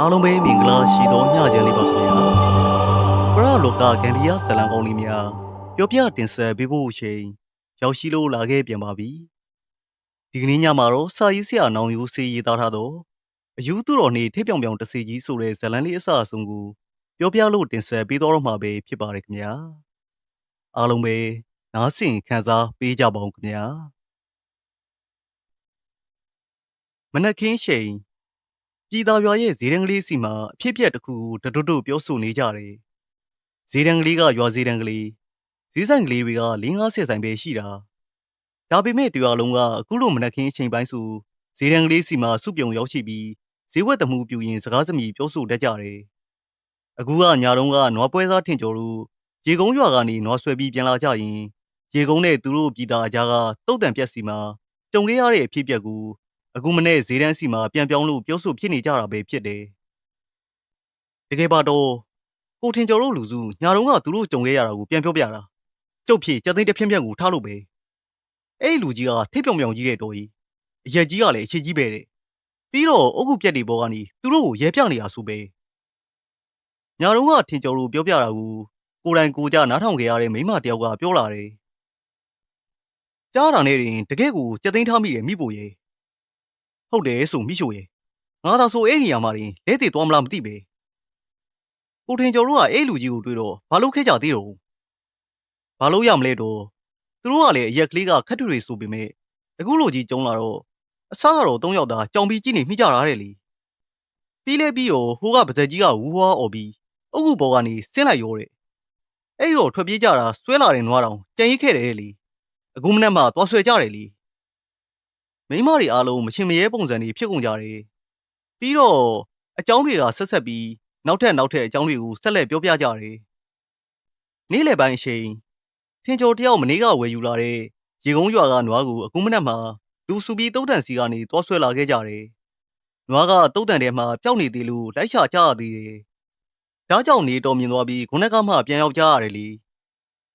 အားလုံးပဲမင်္ဂလာရှိသောညချမ်းလေးပါခင်ဗျာပရလောကဂမ်ဘီယာဇလံကောင်းလေးများပြောပြတင်ဆက်ပေးဖို့အချိန်ရောက်ရှိလို့လာခဲ့ပြန်ပါပြီဒီကနေ့ညမှာတော့စာရေးဆရာနောင်ယူစီရေးသားထားသောအယူသူတော်နေထိပ်ပြောင်ပြောင်တစီကြီးဆိုတဲ့ဇလံလေးအစအဆုံးကိုပြောပြလို့တင်ဆက်ပေးတော့မှာပဲဖြစ်ပါတယ်ခင်ဗျာအားလုံးပဲနားဆင်ခံစားပေးကြပါဦးခင်ဗျာမနက်ခင်းချိန် ပြည်သားရွာရဲ့ဈေးတန်းကလေးစီမှာအဖြစ်အပျက်တစ်ခုကိုတတွတ်တွတ်ပြောဆိုနေကြတယ်။ဈေးတန်းကလေးကရွာဈေးတန်းကလေးဈေးဆိုင်ကလေးတွေက၄50ဆိုင်ပဲရှိတာ။ဒါပေမဲ့တရွာလုံးကအခုလိုမနက်ခင်းအချိန်ပိုင်းဆိုဈေးတန်းကလေးစီမှာစုပြုံရောက်ရှိပြီးဈေးဝက်တမှုပြူရင်စကားစမြည်ပြောဆိုတတ်ကြတယ်။အခုကညာတုန်းကနွားပွဲစားထင်ကျော်တို့ရေကုန်းရွာကနေနွားဆွဲပြီးပြန်လာကြရင်ရေကုန်းနဲ့သူတို့ပြည်သားအကြားကတုတ်တန်ပြက်စီမှာကြုံခဲ့ရတဲ့အဖြစ်အပျက်ကို အခုမနေ့ဈေးတန်းစီမှာပြန်ပြောင်းလို့ပြောဆိုဖြစ်နေကြတာပဲဖြစ်တယ်။တကယ်ပါတော့ကိုထင်ကျော်တို့လူစုညာတော့ကသူတို့ကြုံခဲ့ရတာကိုပြန်ပြောပြတာ။ကျုပ်ဖြစ်ကြက်သိန်းတစ်ဖြင်းဖြင်းကိုထားလို့ပဲ။အဲ့ဒီလူကြီးကထိပ်ပြောင်ပြောင်ကြီးတဲ့တော်ကြီးအရက်ကြီးကလည်းအခြေကြီးပဲတဲ့။ပြီးတော့အုတ်ခုပြက်တွေပေါ်ကနေသူတို့ကိုရဲပြနေတာဆိုပဲ။ညာတော့ကထင်ကျော်တို့ပြောပြတာကိုကိုယ်တိုင်ကိုကြနားထောင်ခဲ့ရတဲ့မိမတယောက်ကပြောလာတယ်။ကြားတာနဲ့တင်တကယ့်ကိုကြက်သိန်းထားမိတယ်မိဖို့ရဲ့။ ဟုတ်တယ်ဆိုမိရှို့ရဲ့ငါသာဆိုအဲ့နေရာမှာတင်လဲတည်သွားမလားမသိပဲကိုထင်ကျော်တို့ကအဲ့လူကြီးကိုတွေ့တော့ဘာလို့ခဲကြသေးတော့ဘာလို့ရမလဲတော့သူတို့ကလည်းအရက်ကလေးကခက်ထွေဆိုပေမဲ့အခုလိုကြီးကျုံလာတော့အစားကတော့၃ယောက်သာကြောင်ပြီးကြည့်နေမိကြတာတဲ့လေပြီးလဲပြီးတော့ဟိုကပါဇက်ကြီးကဝူဝါអော်ပြီးအုတ်ခုဘောကနေဆင်းလိုက်ရောတဲ့အဲ့တော့ထွက်ပြေးကြတာဆွဲလာတဲ့နွားတောင်ကြံရိတ်ခဲ့တယ်လေအခုမနေ့မှသွားဆွဲကြတယ်လေ မိမတွေအားလုံးမရှင်မရဲပုံစံတွေဖြစ်ကုန်ကြတယ်ပြီးတော့အကြောင်းတွေကဆက်ဆက်ပြီးနောက်ထပ်နောက်ထပ်အကြောင်းတွေကိုဆက်လက်ပြောပြကြတယ်နေ့လယ်ပိုင်းအချိန်ထင်ကျော်တယောက်မနေ့ကဝယ်ယူလာတဲ့ရေကုန်းရွာကနွားကိုအခုမနက်မှာလူစုပြီးတုတ်တန်စီကနေတွားဆွဲလာခဲ့ကြတယ်နွားကတုတ်တန်ထဲမှာပျောက်နေသေးလို့လိုက်ရှာကြရသေးတယ်ဒါကြောင့်နေတော်မြင်သွားပြီးခုနကမှပြန်ရောက်ကြရတယ်လေ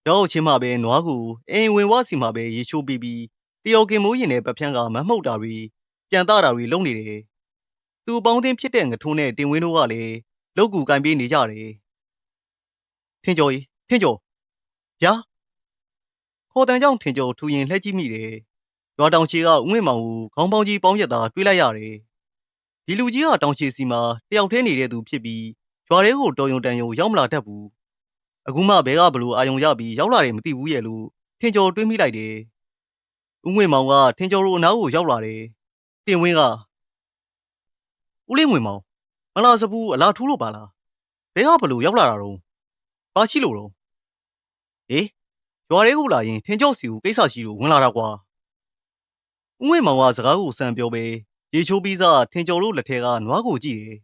ရောက်ချင်းမှပဲနွားကိုအိမ်ဝင်ဝစီမှာပဲရေချိုးပြီးပြီး တယောက်ကင်မိုးရင်နဲ့ပပျံကမမှုတ်တာတွေပြန်တာတာတွေလုပ်နေတယ်သူပေါင်းတင်းဖြစ်တဲ့ငထုံးနဲ့တင်ဝင်းတို့ကလည်းလောက်ကူကင်ပြေးနေကြတယ်ထင်ကျော်ကြီးထင်ကျော်ဗျာခေါ်တန်ကြောင့်ထင်ကျော်ထူရင်လှည့်ကြည့်မိတယ်ရွာတောင်ချီကဦးငွေမောင်ကိုခေါင်းပေါင်းကြီးပေါင်းရက်သားတွေးလိုက်ရတယ်ဒီလူကြီးကတောင်ချီစီမှာတယောက်တည်းနေတဲ့သူဖြစ်ပြီးရွာထဲကိုတော်ယုံတန်ယုံရောက်မလာတတ်ဘူးအခုမှဘဲကဘလို့အာယုံရပြီးရောက်လာတယ်မသိဘူးရဲ့လို့ထင်ကျော်တွေးမိလိုက်တယ် ဦးငွေမောင်ကထင်ကျော်တို့အနားကိုရောက်လာတယ်တင်ဝင်းကဦးလေးငွေမောင်မလာစဘူးအလားထူးလို့ပါလားဘဲကဘလို့ရောက်လာတာတော့ဘာရှိလို့တော့ဟေးရွာလေးကိုလာရင်ထင်ကျော်စီကိုကိစ္စရှိလို့ဝင်လာတာကွာဦးငွေမောင်ကစကားကိုစံပြောပဲရေချိုးပြီးစားထင်ကျော်တို့လက်ထဲကနွားကိုကြည့်တယ်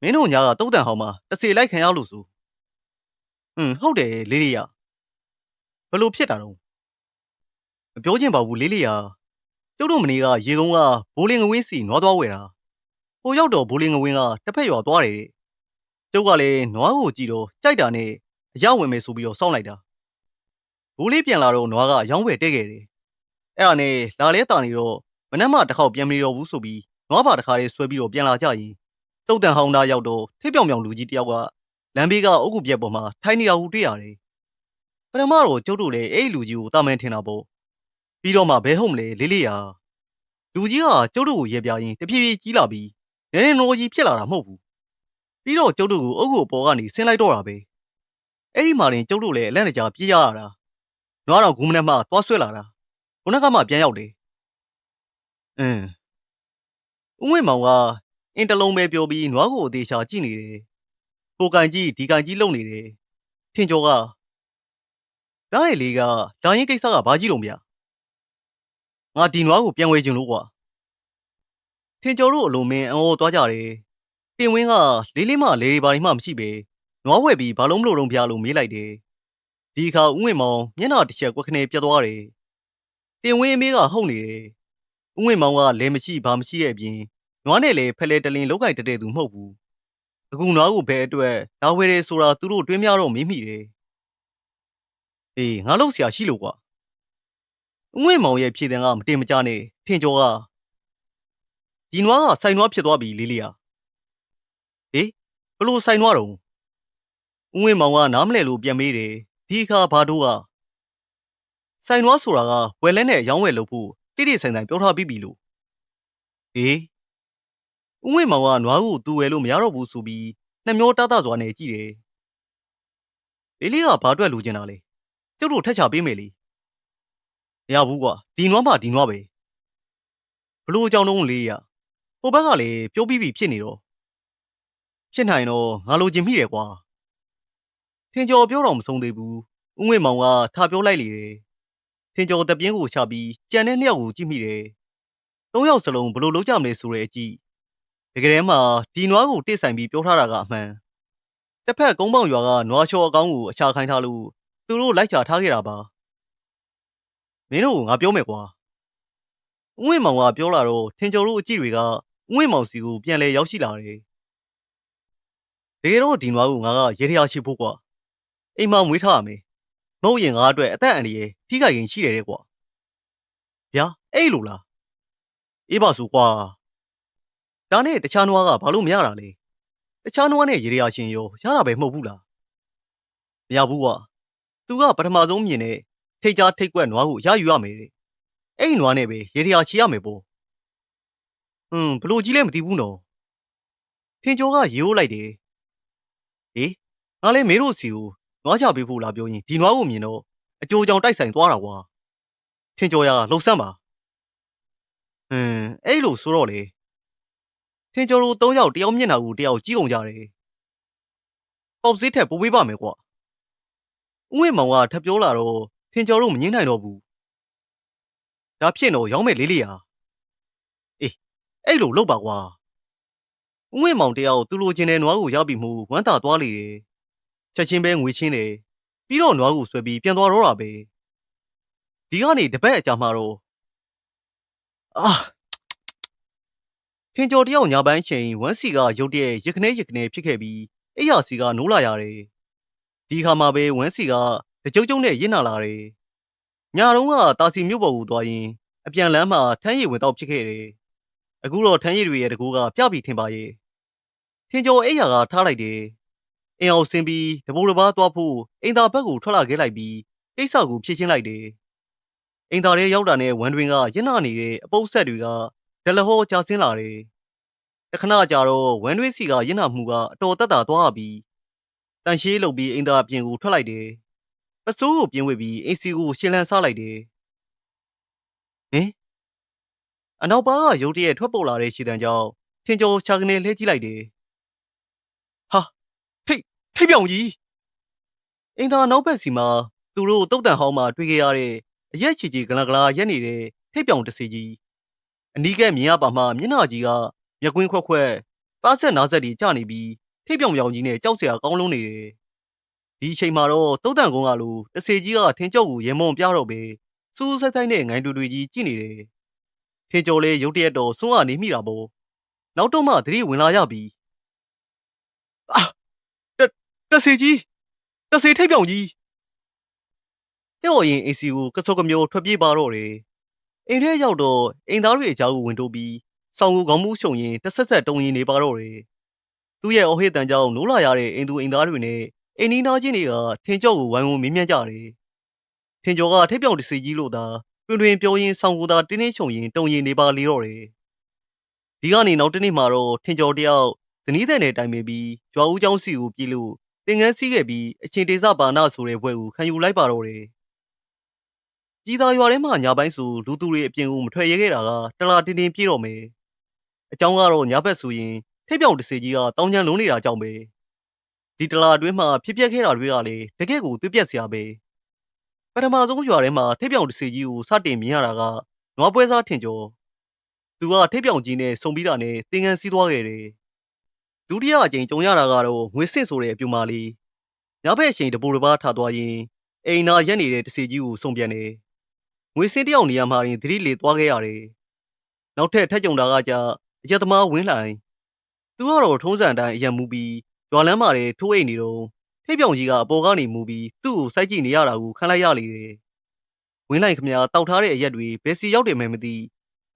မင်းတို့ညာကတုတ်တန်ဟောင်းမှာတစေလိုက်ခံရလို့ဆိုဟွန်းဟုတ်တယ်လေးလေးရဘလို့ဖြစ်တာတော့ မပြောချင်ပါဘူးလေးလေးရကျုပ်တို့မနေ့ကရေကုန်းကဘိုးလင်းငဝင်းစီနွားသွားဝယ်တာဟိုရောက်တော့ဘိုးလင်းငဝင်းကတစ်ဖက်ရွာသွားတယ်တဲ့ကျုပ်ကလည်းနွားကိုကြည့်တော့ကြိုက်တာနဲ့အရောက်ဝင်မယ်ဆိုပြီးတော့စောင့်လိုက်တာဘိုးလေးပြန်လာတော့နွားကရောင်းဝယ်တက်ခဲ့တယ်အဲ့ဒါနဲ့လာလဲတာနေတော့မနှက်မှတစ်ခေါက်ပြန်မနေတော့ဘူးဆိုပြီးနွားပါတစ်ခါလေးဆွဲပြီးတော့ပြန်လာကြရင်တုတ်တန်ဟောင်းသားရောက်တော့ထိပ်ပြောင်ပြောင်လူကြီးတယောက်ကလမ်းဘေးကအုတ်ကူပြက်ပေါ်မှာထိုင်းနေရဟုတွေ့ရတယ်ပထမတော့ကျုပ်တို့လည်းအဲ့ဒီလူကြီးကိုတာမန်ထင်တာပေါ့ ပြီးတော့မှဘဲဟုတ်မလဲလေးလေးရာလူကြီးကကျုပ်တို့ကိုရေပြရင်တဖြည်းဖြည်းကြီးလာပြီးနည်းနည်းနော်ကြီးဖြစ်လာတာမဟုတ်ဘူးပြီးတော့ကျုပ်တို့ကိုအုတ်ကိုအပေါ်ကနေဆင်းလိုက်တော့တာပဲအဲ့ဒီမှာတင်ကျုပ်တို့လည်းအလန့်တကြားပြေးရရတာနွားတော့ဂူမနဲ့မှသွားဆွဲလာတာခုနကမှပြန်ရောက်တယ်အင်းဦးငွေမောင်ကအင်းတလုံးပဲပြောပြီးနွားကိုအသေးချာကြည့်နေတယ်ကိုကန်ကြီးဒီကန်ကြီးလုံနေတယ်ထင်ကျော်ကဒါရဲ့လေးကဒါရင်ကိစ္စကဘာကြီးလုံးဗျ ငါဒီနွားကိုပြန်ဝေချင်လို့ကွာထင်ကျော်တို့အလုံးမင်းအော်သွားကြတယ်တင်ဝင်းကလေးလေးမလေးလေးပါလေးမှမရှိပဲနွားဝဲပြီးဘာလုံးမလို့တော့ဗျာလို့မေးလိုက်တယ်ဒီအခါဦးငွေမောင်မျက်နှာတစ်ချက်ကွက်ခနေပြတ်သွားတယ်တင်ဝင်းအမေးကဟုတ်နေတယ်ဦးငွေမောင်ကလည်းမရှိဘာမရှိရဲ့အပြင်နွားနဲ့လည်းဖက်လဲတလင်းလောက်ကင်တတဲ့သူမဟုတ်ဘူးအခုနွားကိုဘဲအတွက်လာဝဲတယ်ဆိုတာသူတို့တွင်းများတော့မေးမိတယ်အေးငါလို့ဆရာရှိလို့ကွာ ဦးငွေမောင်ရဲ့ဖြေတဲ့ကမတင်မကြနဲ့ထင်ကျော်ကဒီနွားကစိုင်နွားဖြစ်သွားပြီလေးလေးဟာဘလို့ဆိုင်သွားတော့ဦးဝင်းမောင်ကနားမလဲလို့ပြန်မေးတယ်ဒီအခါဘာတို့ကဆိုင်သွားဆိုတာကဝယ်လဲနဲ့ရောင်းဝယ်လုပ်ဖို့တိတိဆိုင်ဆိုင်ပြောထားပြီးပြီလို့ဟေးဦးဝင်းမောင်ကနွားကိုသူ့ဝယ်လို့မရတော့ဘူးဆိုပြီးနှမျောတတစွာနဲ့ကြည့်တယ်လေးလေးကဘာအတွက်လိုချင်တာလဲကျုပ်တို့ထက်ချပေးမယ်လေ မရဘူးကွာဒီနွားမှဒီနွားပဲဘလို့အကြောင်းလုံးလေးရဟိုဘက်ကလည်းပြောပြီးပြီဖြစ်နေတော့ဖြစ်နိုင်တော့ငါလိုချင်မိတယ်ကွာထင်ကျော်ပြောတော့မဆုံးသေးဘူးဦးငွေမောင်ကထားပြောလိုက်လေတယ်ထင်ကျော်တပြင်းကိုချပြီးကြံတဲ့နှစ်ယောက်ကိုကြည့်မိတယ်သုံးယောက်စလုံးဘလို့လုံးကြမလဲဆိုတဲ့အကြည့်တကယ်တမ်းမှာဒီနွားကိုတိဆိုင်ပြီးပြောထားတာကအမှန်တစ်ဖက်ကုန်းပေါင်ရွာကနွားချောအကောင်းကိုအချခိုင်းထားလို့သူတို့လိုက်ချထားခဲ့တာပါ မင်းတို့ကငါပြောမယ်ကွာဦးဝင်းမောင်ကပြောလာတော့ထင်ကျော်တို့အကြည့်တွေကဦးဝင်းမောင်စီကိုပြန်လဲရောက်ရှိလာတယ်တကယ်တော့ဒီနွားကိုငါကရေထရာရှိဖို့ကွာအိမ်မှာမွေးထားရမယ်မဟုတ်ရင်ငါအတွက်အသက်အန္တရာယ်ထိခိုက်ရင်ရှိတယ်တဲ့ကွာဗျာအဲ့လိုလားအေးပါဆိုကွာဒါနဲ့တခြားနွားကဘာလို့မရတာလဲတခြားနွားနဲ့ရေရရှင်ရောရတာပဲမဟုတ်ဘူးလားမရဘူးကွာသူကပထမဆုံးမြင်တဲ့ ထိတ်ကြားထိတ်ကွက်နွားကိုရယူရမယ်တဲ့အဲ့ဒီနွားနဲ့ပဲရေရချီရမယ်ပေါ့ဟွန်းဘလို့ကြီးလဲမသိဘူးနော်ထင်ကျော်ကရေိုးလိုက်တယ်ဟေးငါလည်းမေတို့စီကိုနွားချပေးဖို့လာပြောရင်ဒီနွားကိုမြင်တော့အကြိုကြောင်တိုက်ဆိုင်သွားတာကွာထင်ကျော်ရလှုပ်ဆန်းပါဟွန်းအဲ့လိုဆိုတော့လေထင်ကျော်တို့၃ယောက်တယောက်မျက်နှာကိုတယောက်ကြည့်အောင်ကြတယ်ပေါက်စည်းထက်ပိုးပေးပါမယ်ကွာဦးဝင်းမောင်ကထပ်ပြောလာတော့ ထင်ကျော်တို့မငင်းနိုင်တော့ဘူးဒါဖြစ်တော့ရောင်းမဲ့လေးလေးဟာအေးအဲ့လိုလုပ်ပါကွာဦးဝင်းမောင်တယောက်သူလိုချင်တဲ့နွားကိုရောက်ပြီးမှုဝမ်းသာသွားလေတယ်ချက်ချင်းပဲငွေချင်းတယ်ပြီးတော့နွားကိုဆွဲပြီးပြန်သွားတော့တာပဲဒီကနေတပတ်အကြာမှတော့အာထင်ကျော်တယောက်ညာပိုင်းချိန်ဝမ်းစီကရုတ်တရက်ရခနဲရခနဲဖြစ်ခဲ့ပြီးအိယာစီကနိုးလာရတယ်ဒီခါမှပဲဝမ်းစီက တကြုံကြုံနဲ့ရင့်လာလာတယ်ညာတော့ကတာစီမြို့ပေါ်ကိုသွားရင်အပြန်လမ်းမှာထမ်းရည်ဝင်တော့ဖြစ်ခဲ့တယ်အခုတော့ထမ်းရည်တွေရဲ့တကူကပြပြီထင်ပါရဲ့ထင်ကျော်အိယာကထားလိုက်တယ်အင်အောင်ဆင်းပြီးတဘိုးတစ်ပါးသွားဖို့အင်သာဘက်ကိုထွက်လာခဲ့လိုက်ပြီးကိစ္စကိုဖြေရှင်းလိုက်တယ်အင်သာရဲရောက်တာနဲ့ဝမ်တွင်ကရင့်နာနေတဲ့အပုပ်ဆက်တွေကဒလဟောကြာဆင်းလာတယ်တခဏကြာတော့ဝမ်တွင်စီကရင့်နာမှုကအတော်တက်တာသွားပြီးတန်ရှေးလုပ်ပြီးအင်သာပြင်ကိုထွက်လိုက်တယ် ပစိုးကိုပြင်ဝစ်ပြီးအင်စီကိုရှင်းလန်းစားလိုက်တယ်ဟင်အနောက်ပါကရုတ်တရက်ထွက်ပေါ်လာတဲ့ရှီတန်ကြောင့်ထင်ကျော်ချာကနေလှည့်ကြည့်လိုက်တယ်ဟာထိတ်ထိတ်ပြောင်ကြီးအင်သာနောက်ဘက်စီမှာသူတို့တုတ်တန်ဟောင်းမှာတွေ့ခဲ့ရတဲ့အရက်ချီချီဂလာဂလာရက်နေတဲ့ထိတ်ပြောင်တစီကြီးအနီးကမြင်ရပါမှမျက်နှာကြီးကမျက်ကွင်းခွက်ခွက်ပါဆက်နားဆက်တွေကျနေပြီးထိတ်ပြောင်ပြောင်ကြီးနဲ့ကြောက်စရာကောင်းလုံးနေတယ် ဒီအချိန်မှာတော့တုတ်တန်ကုန်းကလိုတစီကြီးကထင်းကျောက်ကိုရေမုံပြတော့ပဲစူးဆိုင်ဆိုင်နဲ့ငိုင်းတူတူကြီးကြည့်နေတယ်ထင်းကျော်လေးရုတ်တရက်တော့စွန့်ကနေမိတာပေါ့နောက်တော့မှသတိဝင်လာရပြီအာတတစီကြီးတစီထိတ်ပြောင်ကြီးကျော်ရင်အေစီကိုကစောကမျိုးထွက်ပြေးပါတော့တယ်အိမ်ထဲရောက်တော့အိမ်သားတွေအကြောင်းကိုဝင်တိုးပြီးဆောင်းကူခေါင်းမှုရှုံရင်တဆက်ဆက်တုံရင်နေပါတော့တယ်သူ့ရဲ့အော်ဟစ်တန်ကြောင့်နိုးလာရတဲ့အိမ်သူအိမ်သားတွေနဲ့ အိမ်နီးနားချင်းတွေကထင်ကျော်ကိုဝိုင်းဝန်းမင်းမြန်းကြတယ်။ထင်ကျော်ကထိပ်ပြောင်တစီကြီးလို့သာတွင်တွင်ပြောရင်းဆောင်ကိုသာတင်းတင်းချုံရင်တုံရင်နေပါလေတော့တယ်။ဒီကနေနောက်တနေ့မှာတော့ထင်ကျော်တယောက်ဇနီးတဲ့နဲ့တိုင်ပင်ပြီးရွာဦးကျောင်းစီကိုပြေးလို့တင်ငန်းစီးခဲ့ပြီးအချင်းတေစပါနာဆိုတဲ့ဘွဲကိုခံယူလိုက်ပါတော့တယ်။ပြည်သာရွာထဲမှာညာပိုင်းဆိုလူသူတွေအပြင်ကိုမထွက်ရဲခဲ့တာကတလားတင်းတင်းပြေးတော့မယ်။အကြောင်းကတော့ညာဘက်ဆိုရင်ထိပ်ပြောင်တစီကြီးကတောင်းချမ်းလုံးနေတာကြောင့်ပဲ။ ဒီတလာအတွင်းမှာဖြစ်ပျက်ခဲ့တာတွေကလည်းတကယ့်ကိုပြက်ပြက်စရာပဲပထမဆုံးရွာထဲမှာထိပ်ပြောင်တစီကြီးကိုစတင်မြင်ရတာကနွားပွဲစားထင်ကျော်သူကထိပ်ပြောင်ကြီးနဲ့စုံပြီးတာနဲ့သင်္ကန်းစီးသွားခဲ့တယ်ဒုတိယအကြိမ်ကြုံရတာကတော့ငွေစစ်ဆိုတဲ့အပြူမာလေးညဘက်အချိန်တပူတပားထားသွားရင်အိမ်နာရက်နေတဲ့တစီကြီးကိုစုံပြန်တယ်ငွေစင်းတယောက်နေရာမှာရင်သတိလေသွားခဲ့ရတယ်နောက်ထပ်ထက်ကြုံတာကကြအရက်သမားဝင်းလှိုင်သူကတော့ထုံးစံတိုင်းအရက်မူပြီး ရွာလမ်းမှာတဲ့ထိုးအိတ်နေတော့ထိပ်ပြောင်ကြီးကအပေါ်ကနေမူပြီးသူ့ကိုစိုက်ကြည့်နေရတာကိုခံလိုက်ရလေတယ်။ဝင်းလိုက်ခမတောက်ထားတဲ့အရက်တွေဘယ်စီရောက်တယ်မှမသိ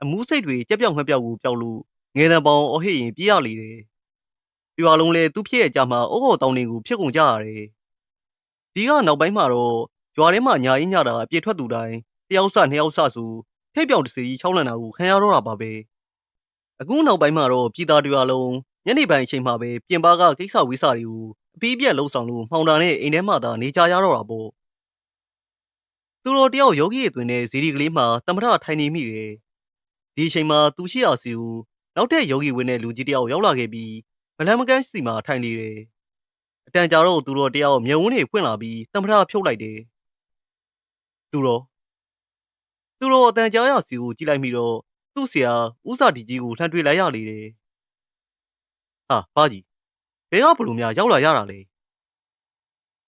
အမူးစိတ်တွေကြက်ပြောင်ငှက်ပြောက်ကိုပျောက်လို့ငယ်တံပေါင်အဟိရင်ပြေးရလေတယ်။ပရွာလုံးလဲသူ့ဖြစ်ရဲ့ကြမှာအုတ်ခေါ်တောင်းတွေကိုဖြစ်ကုန်ကြရတယ်ဒီကနောက်ပိုင်းမှာတော့ရွာထဲမှာညာရင်ညတာအပြည့်ထွက်သူတိုင်းတယောက်စနှစ်ယောက်စဆိုထိပ်ပြောင်တစ်စီကြီးချောင်းလန့်တာကိုခံရတော့တာပါပဲအခုနောက်ပိုင်းမှာတော့ပြည်သားတွေအလုံး ညနေပိုင်းအချိန်မှာပဲပြင်ပကကိစ္စဝိစာတွေကိုအပြီးပြက်လှုပ်ဆောင်လို့မှောင်တာနဲ့အိမ်ထဲမှာသာနေကြရတော့တာပေါ့သူတော်တယောက်ယောဂီရဲ့တွင်တဲ့ဇီဒီကလေးမှာတမထထိုင်နေမိတယ်ဒီအချိန်မှာသူရှိရာစီကိုနောက်ထပ်ယောဂီဝင်တဲ့လူကြီးတယောက်ရောက်လာခဲ့ပြီးမလန်မကန်းစီမှာထိုင်နေတယ်အတန်ကြာတော့သူတော်တယောက်မျက်ဝန်းတွေဖွင့်လာပြီးတမထဖြုတ်လိုက်တယ်သူတော်သူတော်အတန်ကြာရစီကိုကြည့်လိုက်မိတော့သူ့ဆရာဥစာဒီကြီးကိုလှမ်းတွေ့လိုက်ရလေတယ် ဟာပါကြီးဘယ်ကဘလို့များရောက်လာရတာလဲ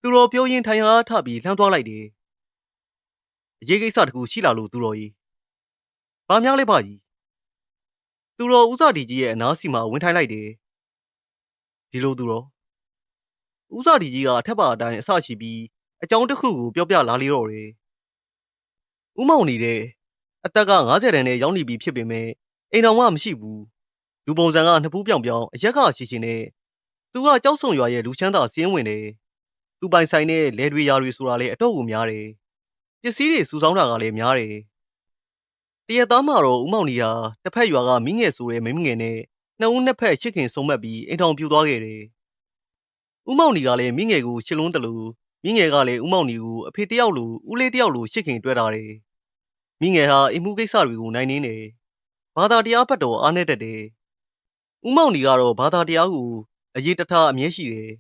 သူတော်ပြောရင်ထိုင်အားထပြီးလှမ်းသွားလိုက်တယ်အရေးကိစ္စတခုရှိလာလို့သူတော်ကြီးဘာများလဲပါကြီးသူတော်ဥစာဒီကြီးရဲ့အနားစီမှာဝင်ထိုင်လိုက်တယ်ဒီလိုသူတော်ဥစာဒီကြီးကအထက်ပါအတိုင်းအဆရှိပြီးအကြောင်းတစ်ခုကိုပြောပြလာလေတော့တယ်ဥမောင်နေတဲ့အသက်က90တန်းနဲ့ရောက်နေပြီဖြစ်ပေမဲ့အိမ်တော်မှမရှိဘူး လူပုံစံကနှစ်ဖူးပြောင်ပြောင်အရက်ကရှိရှိနဲ့သူကကြောက်ဆုံရွာရဲ့လူချမ်းသာစင်းဝင်တယ်သူပိုင်ဆိုင်တဲ့လဲတွေရာတွေဆိုတာလည်းအတော့ကိုများတယ်ပစ္စည်းတွေစုဆောင်းတာကလည်းများတယ်တရက်သားမှာတော့ဦးမောင်နီဟာတစ်ဖက်ရွာကမိငယ်ဆိုတဲ့မိငယ်နဲ့နှစ်ဦးနှစ်ဖက်ချစ်ခင်ဆုံးမက်ပြီးအိမ်ထောင်ပြူသွားခဲ့တယ်ဦးမောင်နီကလည်းမိငယ်ကိုချစ်လွန်းတယ်လို့မိငယ်ကလည်းဦးမောင်နီကိုအဖေတယောက်လိုဦးလေးတယောက်လိုချစ်ခင်တွေ့တာတယ်မိငယ်ဟာအိမ်မှုကိစ္စတွေကိုနိုင်နေတယ်ဘာသာတရားဖတ်တော်အားနဲ့တက်တယ် ဦးမောင်နီကတော့ဘာသာတရားကိုအရေးတထားအမြဲရှိတယ်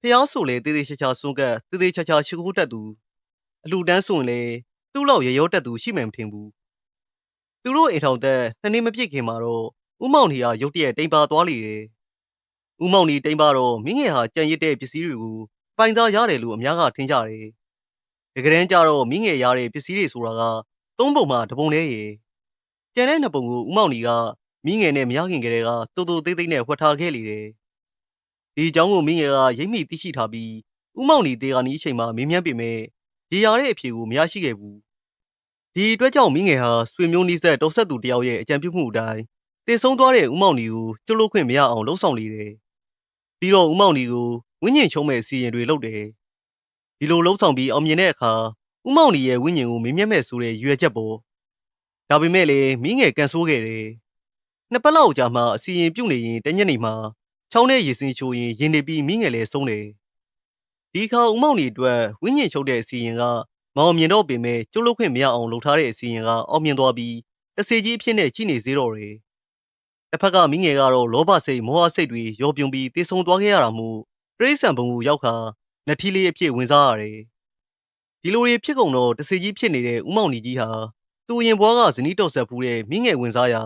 ဖျားဆိုလေတေးသေးချာချာစွန့်ကပ်တေးသေးချာချာရှိခိုးတတ်သူအလူတန်းဆိုရင်လေသူ့လောက်ရရောတက်သူရှိမှမထင်ဘူးသူတို့အိမ်ထောင်သက်နှစ်နှစ်မပြည့်ခင်မှာတော့ဦးမောင်နီဟာရုတ်တရက်တိမ်ပါသွားလေတယ်ဦးမောင်နီတိမ်ပါတော့မိငယ်ဟာကြံရစ်တဲ့ပစ္စည်းတွေကိုပိုင်စားရတယ်လို့အများကထင်ကြတယ်တကယ်တမ်းကျတော့မိငယ်ရတဲ့ပစ္စည်းတွေဆိုတာကသုံးပုံမှာတစ်ပုံလေးရေကျန်တဲ့နှစ်ပုံကိုဦးမောင်နီက မိငယ်နဲ့မရခင်ကလေးကတူတူသေးသေးနဲ့ဝှက်ထားခဲ့လေတယ်ဒီအကြောင်းကိုမိငယ်ကရိပ်မိသိရှိထားပြီးဦးမောင်နီတေကနီးအချိန်မှာမင်းမြန်းပေမဲ့ရေရတဲ့အဖြေကိုမရရှိခဲ့ဘူးဒီအတွက်ကြောင့်မိငယ်ဟာဆွေမျိုးနီးစပ်တော်ဆက်သူတယောက်ရဲ့အကြံပြုမှုအတိုင်းတည်ဆုံးသွားတဲ့ဦးမောင်နီကိုကျွလို့ခွင့်မရအောင်လှုံ့ဆော်လေတယ်ပြီးတော့ဦးမောင်နီကိုဝင်းညင်ချုံးမဲ့စီရင်တွေလုပ်တယ်ဒီလိုလှုံ့ဆော်ပြီးအောင်မြင်တဲ့အခါဦးမောင်နီရဲ့ဝင်းညင်ကိုမင်းမြတ်မဲ့ဆိုတဲ့ရွယ်ချက်ပေါ်ဒါပေမဲ့လည်းမိငယ်ကန်ဆိုးခဲ့တယ် နှစ်ပတ်လောက်ကြာမှအစီရင်ပြုတ်နေရင်တညနေမှာချောင်းနဲ့ရေစင်းချိုးရင်ရင်နေပြီးမိငယ်လည်းဆုံးတယ်ဒီခါဦးမောင်နီအတွက်ဝင်းညင်ချုပ်တဲ့အစီရင်ကမောင်မြင်တော့ပင်မဲ့ကျုပ်လုခွင့်မရအောင်လုပ်ထားတဲ့အစီရင်ကအောင်မြင်သွားပြီးတစေကြီးအဖြစ်နဲ့ကြီးနေသေးတော့တယ်တစ်ဖက်ကမိငယ်ကတော့လောဘစိတ်မောဟစိတ်တွေရောပြုံပြီးတေဆုံသွားခဲ့ရတာမို့တိရစ္ဆာန်ဘုံကိုရောက်ခါနထီလေးအဖြစ်ဝင်စားရတယ်ဒီလိုတွေဖြစ်ကုန်တော့တစေကြီးဖြစ်နေတဲ့ဦးမောင်နီကြီးဟာသူရင်ဘွားကဇနီးတော်ဆက်ဖူးတဲ့မိငယ်ဝင်စားရာ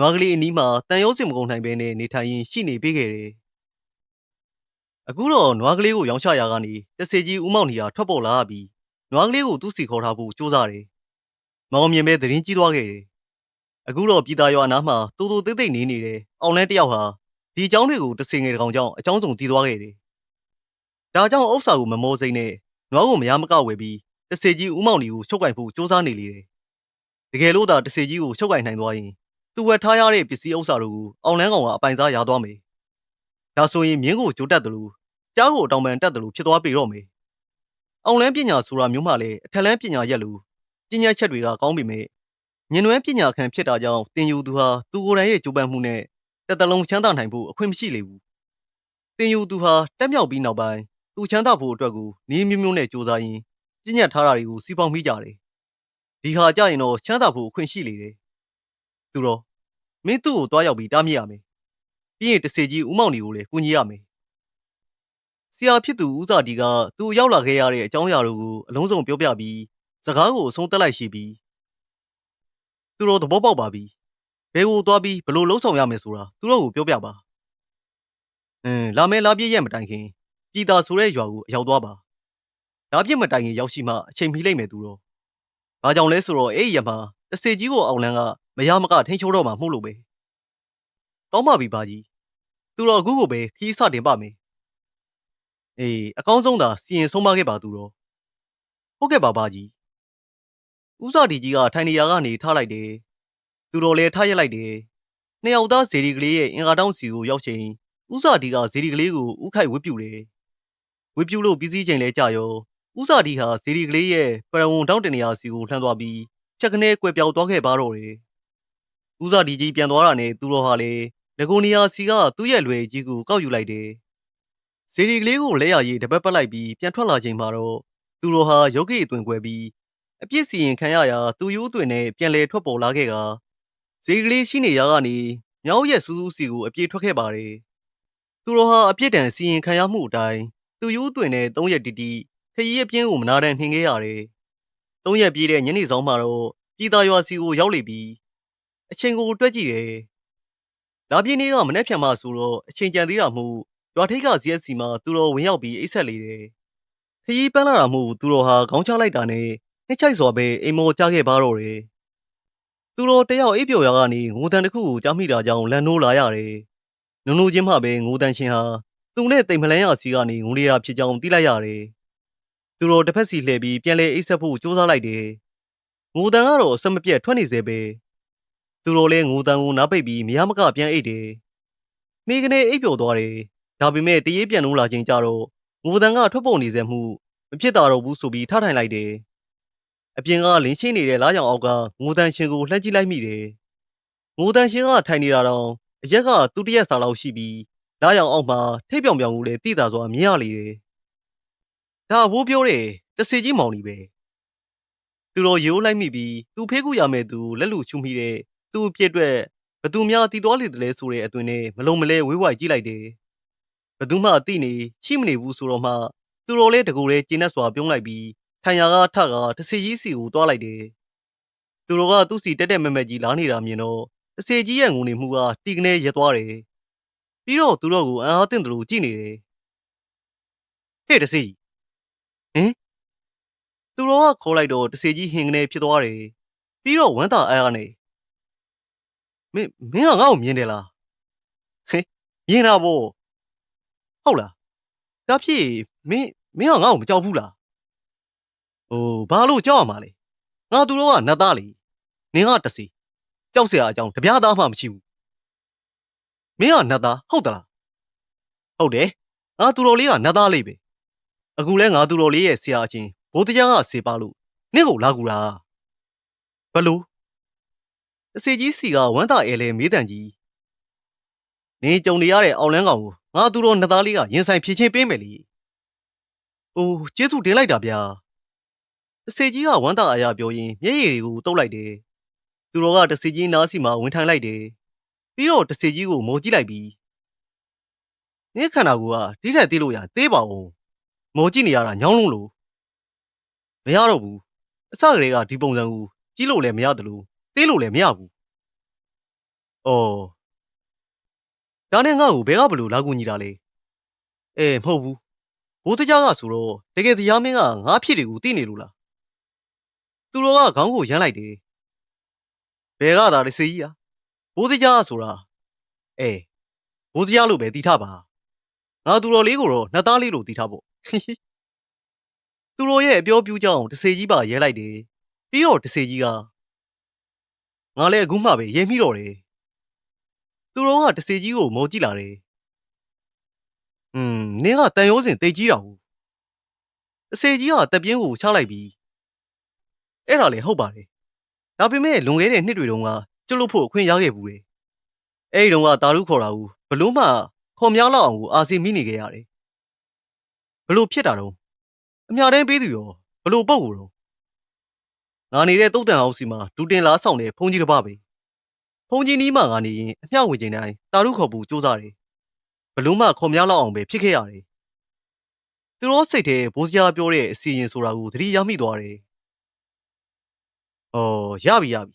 နွားကလေးအနီးမှာတန်ရုံးစင်မကုန်နိုင်ဘဲနဲ့နေထိုင်ရင်းရှိနေပေးခဲ့တယ်အခုတော့နွားကလေးကိုရောင်းချရာကနေတစေကြီးဦးမောင်နီဟာထွက်ပေါ်လာပြီးနွားကလေးကိုသူ့စီခေါ်ထားဖို့ကြိုးစားတယ်။မောင်မြင်ပဲသတင်းကြီးသွားခဲ့တယ်။အခုတော့ပြည်သားရွာနားမှာတူတူတိတ်တိတ်နေနေတဲ့အောင်လန်းတယောက်ဟာဒီအကြောင်းတွေကိုတစင်ငယ်တကောင်ကြောင့်အကြောင်းစုံတည်သွားခဲ့တယ်။ဒါကြောင့်ဥစ္စာကိုမမောစိမ့်နဲ့နွားကိုမရမကဝယ်ပြီးတစေကြီးဦးမောင်နီကိုချုပ်ကင်ဖို့ကြိုးစားနေလေတယ်။တကယ်လို့သာတစေကြီးကိုချုပ်ကင်နိုင်သွားရင် သူ့ဝယ်ထားရတဲ့ပစ္စည်းဥစ္စာတို့ကိုအောင်လန်းကောင်ကအပိုင်စားရသွားမယ်။ဒါဆိုရင်မြင်းကိုကြိုးတက်တယ်လို့ကြားကိုအတောင်ပန်တက်တယ်လို့ဖြစ်သွားပေတော့မယ်။အောင်လန်းပညာဆိုတာမျိုးမှလည်းအထက်လန်းပညာရက်လို့ပညာချက်တွေကကောင်းပေမဲ့ညင်နွမ်းပညာခံဖြစ်တာကြောင့်တင်ယူသူဟာသူကိုယ်တိုင်ရဲ့ကြိုးပမ်းမှုနဲ့တက်တလုံးချမ်းသာနိုင်ဖို့အခွင့်မရှိလေဘူး။တင်ယူသူဟာတက်မြောက်ပြီးနောက်ပိုင်းသူချမ်းသာဖို့အတွက်ကိုနေမျိုးမျိုးနဲ့စူးစမ်းရင်းပညာထားတာတွေကိုစီးပေါင်းမိကြတယ်။ဒီဟာကြရင်တော့ချမ်းသာဖို့အခွင့်ရှိလေတယ်။သူတော့ မင်းသူ့ကိုတွားရောက်ပြီးတားမြစ်ရမယ်။ပြီးရင်တစေကြီးဦးမောင်နေကိုလည်းကူညီရမယ်။ဆရာဖြစ်သူဦးစာဒီကသူရောက်လာခဲ့ရတဲ့အကြောင်းအရာတို့ကိုအလုံးစုံပြောပြပြီးစကားကိုအဆုံးတက်လိုက်ရှိပြီးသူတို့သဘောပေါက်ပါပြီ။ဘယ်ကိုသွားပြီးဘယ်လိုလှုပ်ဆောင်ရမယ်ဆိုတာသူတို့ကိုပြောပြပါ။အင်းလာမယ်လာပြည့်ရက်မတိုင်ခင်ပြည်သာဆိုတဲ့ရွာကိုအရောက်သွားပါ။လာပြည့်မတိုင်ခင်ရောက်ရှိမှအချိန်မီလိုက်မယ်သူတို့။ဘာကြောင့်လဲဆိုတော့အဲ့ဒီရက်မှာ တစေကြီးကိုအောင်လန်းကမရမကထိန်ချိုးတော့မှမှုလို့ပဲ။တောင်းပါပြီပါကြီး။သူတော်အခုကိုပဲခီးစတင်ပါမယ်။အေးအကောင်းဆုံးသာစီရင်ဆုံးမခဲ့ပါသူတော်။ဟုတ်ကဲ့ပါပါကြီး။ဦးစာဒီကြီးကထိုင်နေရာကနေထားလိုက်တယ်။သူတော်လည်းထားရက်လိုက်တယ်။နှစ်ယောက်သားဇေဒီကလေးရဲ့အင်္ဂါတောင်းစီကိုရောက်ချိန်ဥစာဒီကဇေဒီကလေးကိုဥခိုက်ဝစ်ပြူတယ်ဝစ်ပြူလို့ပြီးစည်းချိန်လဲကြာရောဥစာဒီဟာဇေဒီကလေးရဲ့ပရဝုံတောင်းတနေရာစီကိုလှမ်းသွားပြီး ဖြက်ကနေကွယ်ပြောက်သွားခဲ့ပါတော့တယ်ဥစာဒီကြီးပြန်သွားတာနဲ့သူတော်ဟာလေငကိုနီယာစီကသူ့ရဲ့လွယ်ကြီးကိုကောက်ယူလိုက်တယ်ဇေဒီကလေးကိုလက်ရရည်တပတ်ပတ်လိုက်ပြီးပြန်ထွက်လာချိန်မှာတော့သူတော်ဟာယောဂီအသွင်ကွယ်ပြီးအပြစ်စီရင်ခံရရာသူယူအသွင်နဲ့ပြန်လဲထွက်ပေါ်လာခဲ့ကဇေဒီကလေးရှိနေရာကနေမြောက်ရဲ့စူးစူးစီကိုအပြေးထွက်ခဲ့ပါတယ်သူတော်ဟာအပြစ်ဒဏ်စီရင်ခံရမှုအတိုင်းသူယူအသွင်နဲ့၃ရက်တီတီခရီးအပြင်းကိုမနာတန်နှင်ခဲ့ရတယ် ၃ရက်ပြည့်တဲ့ညနေဆောင်မှာတော့ပြည်သားရွာစီကိုရောက်လေပြီးအချိန်ကိုတွက်ကြည့်တယ်။လာပြင်းနေ့ကမနေ့ဖြန်မှဆိုတော့အချိန်ကြံသေးတာမို့ရွာထိပ်က CSC မှာသူတော်ဝင်ရောက်ပြီးအိတ်ဆက်လေတယ်။ခရီးပန်းလာတာမို့သူတော်ဟာခေါင်းချလိုက်တာနဲ့နှိမ့်ချိုက်စွာပဲအိမ်မော်ကြခဲ့ပါတော့တယ်။သူတော်တယောက်အိပ်ပျော်ရာကနေငိုတန်တစ်ခုကိုကြားမိတာကြောင့်လန်နိုးလာရတယ်။နုံနုံချင်းမှပဲငိုတန်ရှင်ဟာသူနဲ့တိမ်မလန်းရစီကနေငိုနေတာဖြစ်ကြောင်းသိလိုက်ရတယ်။ သူတော်တစ်ဖက်စီလှည့်ပြီးပြန်လဲအိတ်ဆက်ဖို့စူးစမ်းလိုက်တယ်။ငိုတန်ကတော့အဆက်မပြတ်ထွက်နေစေပဲ။သူတော်လဲငိုတန်ကိုနားပိတ်ပြီးမရမကပြန်အိတ်တယ်။မိကနေအိပ်ပျော်သွားတယ်။ဒါပေမဲ့တရေပြန်လို့လာချိန်ကျတော့ငိုတန်ကထွက်ပေါ်နေစေမှုမဖြစ်တာတော့ဘူးဆိုပြီးထထိုင်လိုက်တယ်။အပြင်ကလင်းရှင်းနေတဲ့လားကြောင်အောက်ကငိုတန်ရှင်ကိုလှမ်းကြည့်လိုက်မိတယ်။ငိုတန်ရှင်ကထိုင်နေတာတော့အရက်ကသူ့တရက်စာလောက်ရှိပြီးလားကြောင်အောက်မှာထိပ်ပြောင်ပြောင်ကိုလည်းတိတာစွာမြင်ရလေတယ်။ ဒါအဖိုးပြောတယ်တစီကြီးမောင်ကြီးပဲ။သူတော်ရိုးလိုက်မိပြီးသူဖေးကူရမဲ့သူလက်လူချူမိတဲ့သူ့အပြစ်အတွက်ဘသူများတီတော်လေတလဲဆိုတဲ့အသွင်နဲ့မလုံးမလဲဝေးဝိုက်ကြည့်လိုက်တယ်။ဘသူမှအသိနေရှိမနေဘူးဆိုတော့မှသူတော်လဲတကူလဲကျင်းနဲ့စွာပြုံးလိုက်ပြီးထိုင်ရာကထကတစီကြီးစီကိုတွားလိုက်တယ်။သူတော်ကသူ့စီတက်တက်မက်မက်ကြီးလာနေတာမြင်တော့တစီကြီးရဲ့ငုံနေမှုကတီကနေရက်သွားတယ်။ပြီးတော့သူတော်ကိုအံ့အားသင့်တယ်လို့ကြည့်နေတယ်။ဟဲ့တစီ ဟင်သူတော်ကခေါ်လိုက်တော့တစေကြီးဟင်ကနေဖြစ်သွားတယ်ပြီးတော့ဝမ်းသာအားရနေမင်းမင်းကငါ့ကိုမြင်တယ်လားဟင်မြင်တာဗောဟုတ်လားဒါဖြစ်မင်းမင်းကငါ့ကိုမကြောက်ဘူးလားဟိုဘာလို့ကြောက်ရမှာလဲငါသူတော်ကနတ်သားလေနင်းကတစီကြောက်စရာအကြောင်းတပြားသားမှမရှိဘူးမင်းကနတ်သားဟုတ်သလားဟုတ်တယ်ငါသူတော်လေးကနတ်သားလေးပဲ အခုလဲငါသူတော်လေးရဲ့ဆရာအချင်းဘိုးတရားကစေပါလို့နင့်ကိုလာကူတာဘလို့အစီကြီးစီကဝမ်းသာအဲလဲမေးတန်ကြီးနင်းကြုံနေရတဲ့အောင်လန်းကောင်ကိုငါသူတော်နှစ်သားလေးကရင်ဆိုင်ဖြည့်ချင်းပေးမယ်လေ။အိုးကျေးဇူးတင်လိုက်တာဗျာ။အစီကြီးကဝမ်းသာအရာပြောရင်မျက်ရည်တွေကိုတုပ်လိုက်တယ်။သူတော်ကတစီကြီးနားစီမှာဝင်ထိုင်လိုက်တယ်။ပြီးတော့တစီကြီးကိုမော်ကြည့်လိုက်ပြီးနင်းခန္ဓာကိုယ်ကဒီထက်သေးလို့ရသေးပါဦး။ မော်ကြည့်နေရတာညောင်းလုံးလို့မရတော့ဘူး။အစကတည်းကဒီပုံစံကိုကြည့်လို့လည်းမရတယ်လို့သေးလို့လည်းမရဘူး။အော်ဒါနဲ့ငါ့ကိုဘဲကဘလို့လာကူညီတာလဲ။အဲမဟုတ်ဘူး။ဘိုးတကြားကဆိုတော့တကယ်တရားမင်းကငါဖြစ်တွေကိုသိနေလို့လား။သူတော်ကခေါင်းကိုရမ်းလိုက်တယ်။ဘဲကသာတစေကြီးอ่ะ။ဘိုးတကြားဆိုတာအဲဘိုးတကြားလို့ပဲတီးထားပါ။ငါသူတော်လေးကိုတော့နှစ်သားလေးလို့တီးထားဖို့။ သူတော်ရဲ့အပြောပြူးကြောင်းတစေကြီးပါရဲလိုက်တယ်။ပြီးတော့တစေကြီးကငါလည်းအခုမှပဲရဲမိတော့တယ်။သူတော်ကတစေကြီးကိုမော်ကြည့်လာတယ်။อืมနင်းကတန်ရိုးစင်တိတ်ကြီးတာဟုတ်။တစေကြီးကတက်ပြင်းကိုချလိုက်ပြီးအဲ့ဒါလည်းဟုတ်ပါတယ်။ဒါပေမဲ့လွန်ခဲ့တဲ့နှစ်တွေတုန်းကကျွတ်လို့ဖို့အခွင့်ရခဲ့ဘူးလေ။အဲ့ဒီတုန်းကတာရုခေါ်တာဘူးဘလို့မှခေါ်များလောက်အောင်ကိုအာစီမိနေခဲ့ရတယ်။ ဘလို့ဖြစ်တာတော့အမြတိုင်းပေးသူရောဘလို့ပုတ်ကိုတော့ငါနေတဲ့တုတ်တန်အောင်စီမှာဒူတင်လားဆောင်တဲ့ဖုန်ကြီးတစ်ပါးပဲဖုန်ကြီးနီးမှငါနေရင်အမျှဝင်ချိန်တိုင်းတာရုခေါ်ဖို့စူးစမ်းတယ်ဘလို့မှခေါ်များလောက်အောင်ပဲဖြစ်ခဲ့ရတယ်သူတို့စိတ်ထဲဘိုးစကြားပြောတဲ့အစီရင်ဆိုတာကိုသတိရမိသွားတယ်အော်ရပြီရပြီ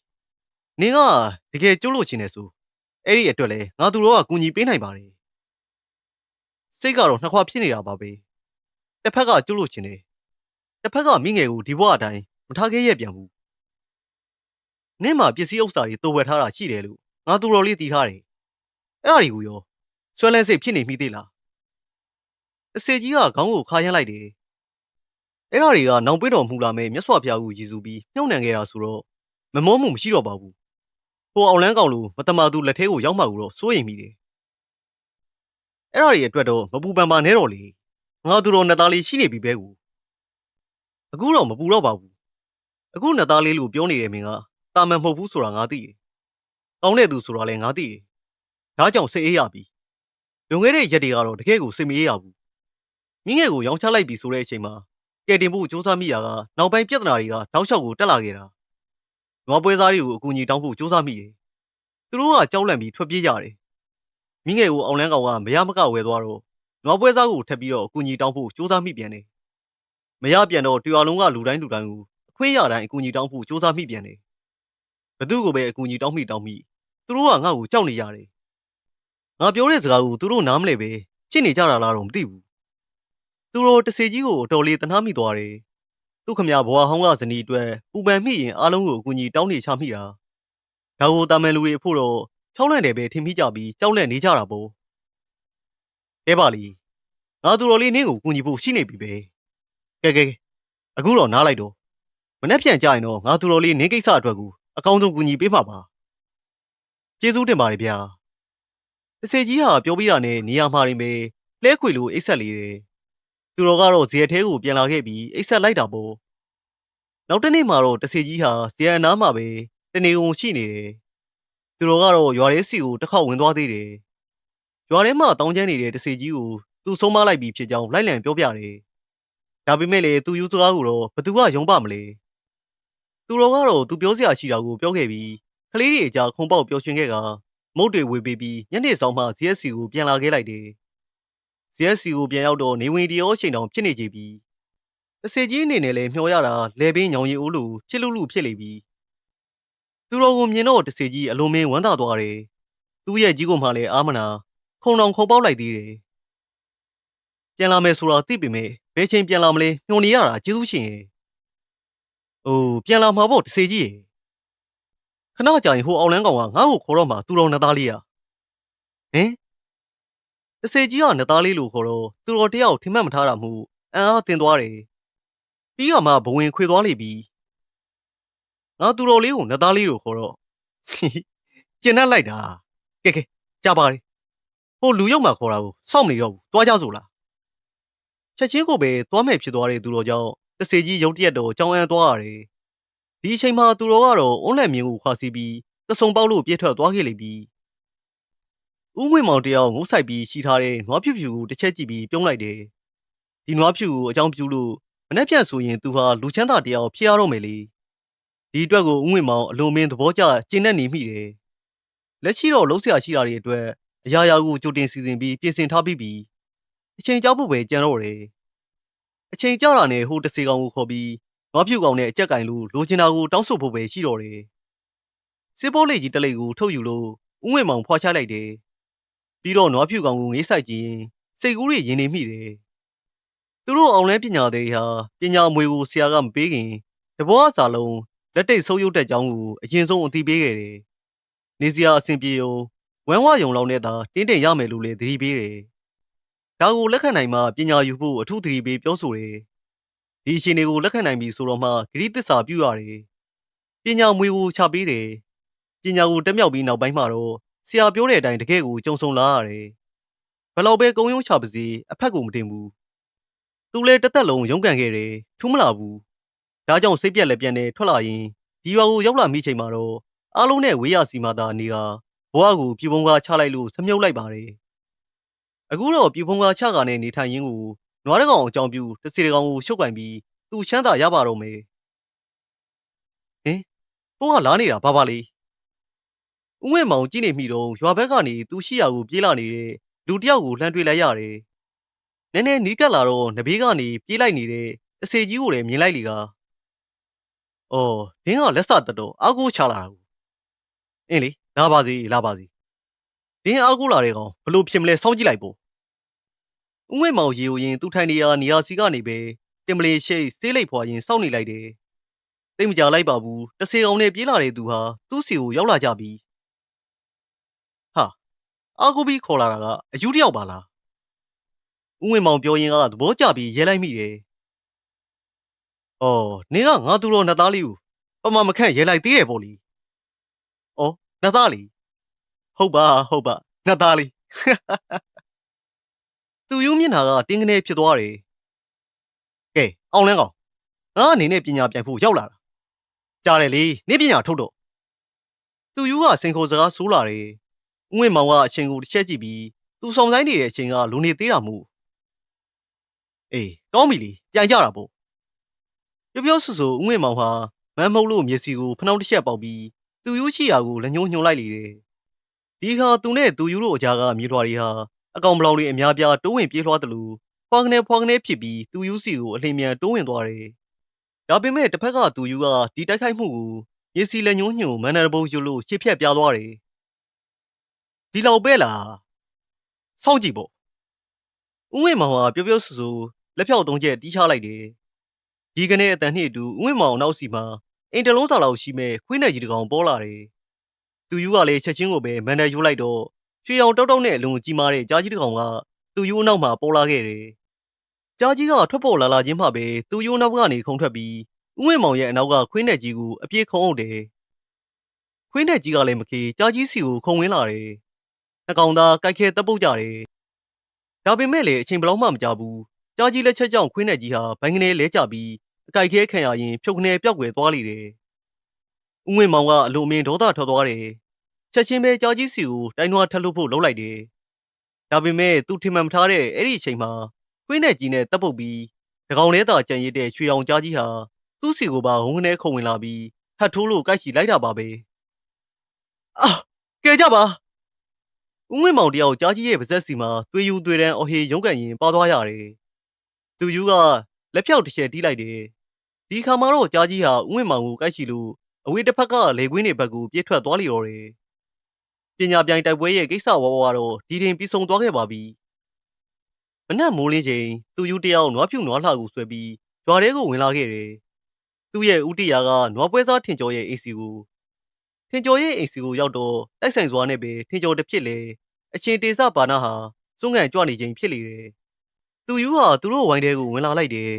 နင်ကတကယ်ကျိုးလို့ချင်တယ်ဆိုအဲ့ဒီအတွက်လဲငါသူတို့ကကူညီပေးနိုင်ပါတယ်စိတ်ကတော့နှစ်ခွဖြစ်နေတာပါပဲ တစ်ဖက်ကကျိုးလို့ချင်တယ်တစ်ဖက်ကမိငယ်ကိုဒီဘဝအတိုင်းမထားခဲ့ရဲ့ပြန်ဘူးနင့်မှာပစ္စည်းဥစ္စာတွေတိုးဝယ်ထားတာရှိတယ်လို့ငါသူတော်လေးတီးထားတယ်အဲ့ဒါတွေကိုရောဆွဲလန်းစိတ်ဖြစ်နေမိသေးလားအစေကြီးကခေါင်းကိုခါရမ်းလိုက်တယ်အဲ့ဒါတွေကနောင်ပေးတော်မူလာမဲ့မြတ်စွာဘုရားကိုရည်စူးပြီးမြုပ်နှံခဲ့တာဆိုတော့မမောမှုမရှိတော့ပါဘူးဟိုအောင်လန်းကောင်လိုမတမာသူလက်ထဲကိုရောက်မှကိုတော့စိုးရိမ်မိတယ်အဲ့ဒါတွေအတွက်တော့မပူပန်ပါနဲ့တော့လေ ငါသူတော်နှစ်သားလေးရှိနေပြီပဲကူအခုတော့မပူတော့ပါဘူးအခုနှစ်သားလေးလို့ပြောနေတဲ့မင်းကတာမန်မဟုတ်ဘူးဆိုတာငါသိတယ်ကောင်းတဲ့သူဆိုတာလည်းငါသိတယ်ဒါကြောင့်စိတ်အေးရပြီလွန်ခဲ့တဲ့ရက်တွေကတော့တကယ်ကိုစိတ်မအေးရဘူးမင်းငယ်ကိုရောင်းချလိုက်ပြီဆိုတဲ့အချိန်မှာကဲတင်ဖို့စူးစမ်းမိတာကနောက်ပိုင်းပြဿနာတွေကတောက်လျှောက်ကိုတက်လာခဲ့တာနွားပွဲသားတွေကိုအကူအညီတောင်းဖို့စူးစမ်းမိတယ်သူတို့ကကြောက်လန့်ပြီးထွက်ပြေးကြတယ်မင်းငယ်ကိုအောင်လန်းကောင်ကမရမကဝဲသွားတော့ နွားပွဲသားကိုထပ်ပြီးတော့အကူအညီတောင်းဖို့စူးစမ်းမိပြန်တယ်မရပြန်တော့တရားလုံးကလူတိုင်းလူတိုင်းကိုအခွင့်ရတိုင်းအကူအညီတောင်းဖို့စူးစမ်းမိပြန်တယ်ဘသူ့ကိုပဲအကူအညီတောင်းမိတောင်းမိသူတို့ကငါ့ကိုကြောက်နေရတယ်ငါပြောတဲ့စကားကိုသူတို့နားမလဲပဲဖြစ်နေကြတာလားတော့မသိဘူးသူတို့တစေကြီးကိုအတော်လေးတနာမိသွားတယ်သူခမရဘွားဟောင်းကဇနီးအတွက်ပူပန်မိရင်အားလုံးကိုအကူအညီတောင်းနေချမိတာဒါကိုတာမန်လူတွေအဖို့တော့ချောက်လန့်တယ်ပဲထင်မိကြပြီးကြောက်လန့်နေကြတာပေါ့ ကဲပါလီငါသူတော်လေးနင်းကိုကူညီဖို့ရှိနေပြီပဲကဲကဲအခုတော့နားလိုက်တော့မနေ့ပြန်ကြရင်တော့ငါသူတော်လေးနင်းကိစ္စအတွက်ကိုအကောင်းဆုံးကူညီပေးမှာပါကျေးဇူးတင်ပါတယ်ဗျာတစေကြီးဟာပြောပြီးတာနဲ့နေရာမှာနေပဲလဲခွေလိုအိတ်ဆက်လေးတယ်သူတော်ကတော့ဇေယထဲကိုပြန်လာခဲ့ပြီးအိတ်ဆက်လိုက်တာပေါ့နောက်တစ်နေ့မှာတော့တစေကြီးဟာဇေယအနားမှာပဲတနေုံရှိနေတယ်သူတော်ကတော့ရွာထဲစီကိုတစ်ခေါက်ဝင်သွားသေးတယ် ရွာထဲမှာတောင်းကျမ်းနေတဲ့တစေကြီးကိုသူဆုံးမလိုက်ပြီးဖြစ်ကြောင်းလိုက်လံပြောပြတယ်ဒါပေမဲ့လည်းသူယူစကားကိုတော့ဘသူကယုံပါမလဲသူတော်ကတော့သူပြောစရာရှိတာကိုပြောခဲ့ပြီးကလေးတွေအကြားခုံပေါက်ပျော်ရွှင်ခဲ့ကမုတ်တွေဝေပေးပြီးညနေဆောင်မှ CSC ကိုပြန်လာခဲ့လိုက်တယ် CSC ကိုပြန်ရောက်တော့နေဝင်ဒီရောချိန်တောင်ဖြစ်နေကြပြီတစေကြီးအနေနဲ့လည်းမျှော်ရတာလဲပင်းညောင်ရီအိုးလိုဖြစ်လူလူဖြစ်လေပြီသူတော်ကိုမြင်တော့တစေကြီးအလုံးမင်းဝမ်းသာသွားတယ်သူ့ရဲ့ကြီးကိုမှလည်းအာမနာ ခုံတောင်ခုံပေါက်လိုက်သေးတယ်ပြန်လာမယ်ဆိုတာသိပေမဲ့ဘယ်ချိန်ပြန်လာမလဲညှို့နေရတာကျေးဇူးရှင်ရဲ့အိုးပြန်လာမှာပေါ့တစေကြီးရဲ့ခဏကြာရင်ဟိုအောင်လန်းကောင်ကငါ့ကိုခေါ်တော့မှသူတော်နှစ်သားလေးอ่ะဟင်တစေကြီးကနှစ်သားလေးလို့ခေါ်တော့သူတော်တယောက်ထင်မှတ်မထားတာမှုအံ့အားတင်သွားတယ်ပြီးကမှဘဝင်ခွေသွားလိမ့်ပြီငါသူတော်လေးကိုနှစ်သားလေးလို့ခေါ်တော့ကျင်တတ်လိုက်တာကဲကဲကြားပါလေ ဟိုလူရောက်မှခေါ်တာကိုစောင့်မနေတော့ဘူးတွားကြစို့လားချက်ချင်းကိုပဲတွားမဲ့ဖြစ်သွားတဲ့သူတော်ကြောင့်တစေကြီးရုတ်တရက်တော့ကြောင်းအန်းသွားရတယ်ဒီအချိန်မှာသူတော်ကတော့အွန်းလန့်မြင်းကိုခွာစီပြီးတဆုံပေါက်လို့ပြည့်ထွက်သွားခဲ့လိမ့်ပြီဦးငွေမောင်တယောက်ငုတ်ဆိုင်ပြီးရှိထားတဲ့နွားဖြူဖြူကိုတစ်ချက်ကြည့်ပြီးပြုံးလိုက်တယ်ဒီနွားဖြူကိုအကြောင်းပြုလို့မနှက်ပြတ်ဆိုရင်သူဟာလူချမ်းသာတယောက်ဖြစ်ရတော့မယ်လေဒီအတွက်ကိုဦးငွေမောင်အလွန်မင်းသဘောကျကျဉ်နဲ့နေမိတယ်လက်ရှိတော့လုံးဆရာရှိတာတွေအတွက် အရာရာကိုကြိုတင်စီစဉ်ပြီးပြင်ဆင်ထားပြီးပြီအချိန်ကြောက်ဖို့ပဲကြံတော့တယ်အချိန်ကြတာနဲ့ဟိုတစေကောင်ကိုခေါ်ပြီးနွားဖြူကောင်နဲ့အကြက်ကင်လူလိုချင်တာကိုတောင်းဆိုဖို့ပဲရှိတော့တယ်စစ်ပိုးလေးကြီးတလိပ်ကိုထုတ်ယူလို့ဦးငွေမောင်ဖွာချလိုက်တယ်ပြီးတော့နွားဖြူကောင်ကိုငေးဆိုင်ကြည့်ရင်စိတ်ကူးတွေရင်နေမိတယ်သူတို့အောင်လဲပညာတွေဟာပညာအမွေကိုဆရာကမပေးခင်တဘောအစာလုံးလက်တိတ်ဆုံးရုပ်တဲ့ကြောင်းကိုအရင်ဆုံးအသိပေးခဲ့တယ်နေစရာအဆင်ပြေုံ ဝမ်းဝယုံလောက်နဲ့သာတင်းတင်ရမယ်လို့လည်းသတိပေးတယ်ဒါကိုလက်ခံနိုင်မှပညာယူဖို့အထူးသတိပေးပြောဆိုတယ်ဒီအရှင်တွေကိုလက်ခံနိုင်ပြီဆိုတော့မှဂရိသစ္စာပြုရတယ်ပညာမွေကိုချပေးတယ်ပညာကိုတက်မြောက်ပြီးနောက်ပိုင်းမှာတော့ဆရာပြောတဲ့အတိုင်းတကယ်ကိုကြုံဆုံလာရတယ်ဘယ်လောက်ပဲကုံယုံချပါစေအဖက်ကိုမတင်ဘူးသူလည်းတစ်သက်လုံးရုန်းကန်ခဲ့တယ်ထူးမလာဘူးဒါကြောင့်စိတ်ပြက်လက်ပြက်နဲ့ထွက်လာရင်ဒီရွာကိုရောက်လာမိချိန်မှာတော့အားလုံးနဲ့ဝေးရစီမာသာနေက ဘဝကိုပြူပုံကားချလိုက်လို့ဆမြုပ်လိုက်ပါတယ်အခုတော့ပြူပုံကားချကာနဲ့နေထိုင်ရင်းကိုနွားတကောင်အကြောင်းပြတစ်စီတကောင်ကိုရှုပ်ကင်ပြီးသူချမ်းသာရပါတော့မယ်ဟင်ဘုံကလားနေတာဘာပါလေဦးငွေမောင်ကြည့်နေမိတော့ရွာဘက်ကနေသူရှိရာကိုပြေးလာနေတဲ့လူတယောက်ကိုလှမ်းတွေ့လိုက်ရတယ်နည်းနည်းနီးကပ်လာတော့နဘေးကနေပြေးလိုက်နေတဲ့အစေကြီးကိုလည်းမြင်လိုက်လီကအော်ဒင်းကလက်စတတော်အာကိုချလာတာကိုအင်းလေ လာပါစီလာပါစီဒင်းအာကိုလာတဲ့ကောင်ဘလို့ဖြစ်မလဲစောင့်ကြည့်လိုက်ပေါ့ဦးငွေမောင်ရေကိုရင်သူထိုင်နေရာနေရာစီကနေပဲတင်မလေးရှိတ်စေးလိုက်ဖွာရင်စောင့်နေလိုက်တယ်တိတ်မကြလိုက်ပါဘူးတဆေအောင်နဲ့ပြေးလာတဲ့သူဟာသူ့စီကိုရောက်လာကြပြီဟာအာကိုဘီခေါ်လာတာကအယူတယောက်ပါလားဦးငွေမောင်ပြောရင်ကသဘောကျပြီးရဲလိုက်မိတယ်။အော်နင်ကငါသူတော်နှစ်သားလေးကိုပမာမခန့်ရဲလိုက်သေးတယ်ပေါ့လေ။အော် နှစ်သားလေးဟုတ်ပါဟုတ်ပါနှစ်သားလေးသူယူမျက်နှာကတင်းကနေဖြစ်သွားတယ်ကဲအောင်လန်းကောင်ငါအနေနဲ့ပညာပြိုင်ဖို့ရောက်လာတာကြားတယ်လေနေပညာထုတ်တော့သူယူကစင်ခိုစကားဆိုးလာတယ်ဦးဝင်းမောင်ကအချိန်ကိုတစ်ချက်ကြည့်ပြီးသူဆောင်ဆိုင်နေတဲ့အချိန်ကလူနေသေးတာမို့အေးကောင်းပြီလေပြိုင်ကြတာပေါ့ပြောပြောဆူဆူဦးဝင်းမောင်ဟာမမ်းမုတ်လို့မျက်စိကိုဖနှောက်တစ်ချက်ပေါက်ပြီး သူယူရှိရာကိုလက်ညှိုးညှိုးလိုက်လေတယ်ဒီခါသူနဲ့သူယူတို့အကြားကမြေထွားတွေဟာအကောင်ဘလောင်တွေအများပြားတိုးဝင်ပြေးလွှားတယ်လို့ဖွာကနေဖွာကနေဖြစ်ပြီးသူယူစီကိုအလင်းမြန်တိုးဝင်သွားတယ်ဒါပေမဲ့တစ်ဖက်ကသူယူကဒီတိုက်ခိုက်မှုကိုမျက်စိလက်ညှိုးညှိုးမန်နရဘုံယူလို့ရှစ်ဖြက်ပြားသွားတယ်ဒီလောက်ပဲလားစောင့်ကြည့်ပေါ့ဦးဝင်းမောင်ဟာပြောပြောဆူဆူလက်ဖြောက်သုံးချက်တီးချလိုက်တယ်ဒီကနေ့အတန်နှင့်အတူဦးဝင်းမောင်နောက်စီမှာ အင်တလုံးစာလောက်ရှိမဲ့ခွေးနယ်ကြီးတစ်ကောင်ပေါ်လာတယ်သူယူကလည်းချက်ချင်းကိုပဲမန်နယ်ယူလိုက်တော့ရွှေရောင်တောက်တောက်နဲ့အလုံးကြီးမားတဲ့ကြားကြီးတစ်ကောင်ကသူယူအနောက်မှာပေါ်လာခဲ့တယ်ကြားကြီးကထွက်ပေါ်လာလာချင်းမှပဲသူယူနောက်ကနေခုန်ထွက်ပြီးဦးဝင်းမောင်ရဲ့အနောက်ကခွေးနယ်ကြီးကိုအပြေးခုံအောင်တယ်ခွေးနယ်ကြီးကလည်းမခေကြားကြီးစီကိုခုံဝင်လာတယ်နှကောင်သားကြိုက်ခဲတပ်ပုတ်ကြတယ်ဒါပေမဲ့လည်းအချိန်ဘလောက်မှမကြဘူးကြားကြီးလက်ချက်ကြောင့်ခွေးနယ်ကြီးဟာဘိုင်းကနေလဲကျပြီး အကြိုက်ခဲခံရရင်ဖြုတ်ခနဲပြောက်ွယ်သွားလိမ့်တယ်ဦးဝင်းမောင်ကအလိုအမင်းဒေါသထွက်သွားတယ်ချက်ချင်းပဲကြားကြီးစီကိုတိုင်းထွားထက်လို့ဖို့လှုပ်လိုက်တယ်ဒါပေမဲ့သူထင်မှန်မထားတဲ့အဲ့ဒီအချိန်မှာခွေးနယ်ကြီးနဲ့တပ်ပုတ်ပြီးတကောင်လဲတာကြံရစ်တဲ့ရွှေအောင်ကြားကြီးဟာသူ့စီကိုပါဝုန်းကနေခုံဝင်လာပြီးဟတ်ထိုးလို့ကိုက်ချီလိုက်တာပါပဲအာကဲကြပါဦးဝင်းမောင်တယောက်ကြားကြီးရဲ့ပါဇက်စီမှာသွေးယူသွေးတန်းအဟေရုံးကန်ရင်ပါသွားရတယ်သူယူကလက်ဖြောက်တစ်ချက်တီးလိုက်တယ် ဒီခါမှာတော့ကြားကြီးဟာဦးဝင်းမောင်ကိုကိုက်ချီလို့အဝေးတစ်ဖက်ကလေကွင်းတွေဘက်ကိုပြေးထွက်သွားလိတော့တယ်ပညာပြိုင်တိုက်ပွဲရဲ့ကိစ္စဝါဝါတော့ဒီတင်ပြီးဆုံးသွားခဲ့ပါပြီမနက်မိုးလင်းချိန်သူယူတယောက်နွားဖြူနွားလှကိုဆွဲပြီးရွာထဲကိုဝင်လာခဲ့တယ်သူ့ရဲ့ဥတီယာကနွားပွဲစားထင်ကျော်ရဲ့အိမ်စီကိုထင်ကျော်ရဲ့အိမ်စီကိုရောက်တော့တိုက်ဆိုင်စွာနဲ့ပဲထင်ကျော်တစ်ဖြစ်လေအချင်းတေစဘာနာဟာစွန့်ကန်ကြွနေချိန်ဖြစ်လေတယ်သူယူဟာသူတို့ဝိုင်းထဲကိုဝင်လာလိုက်တယ်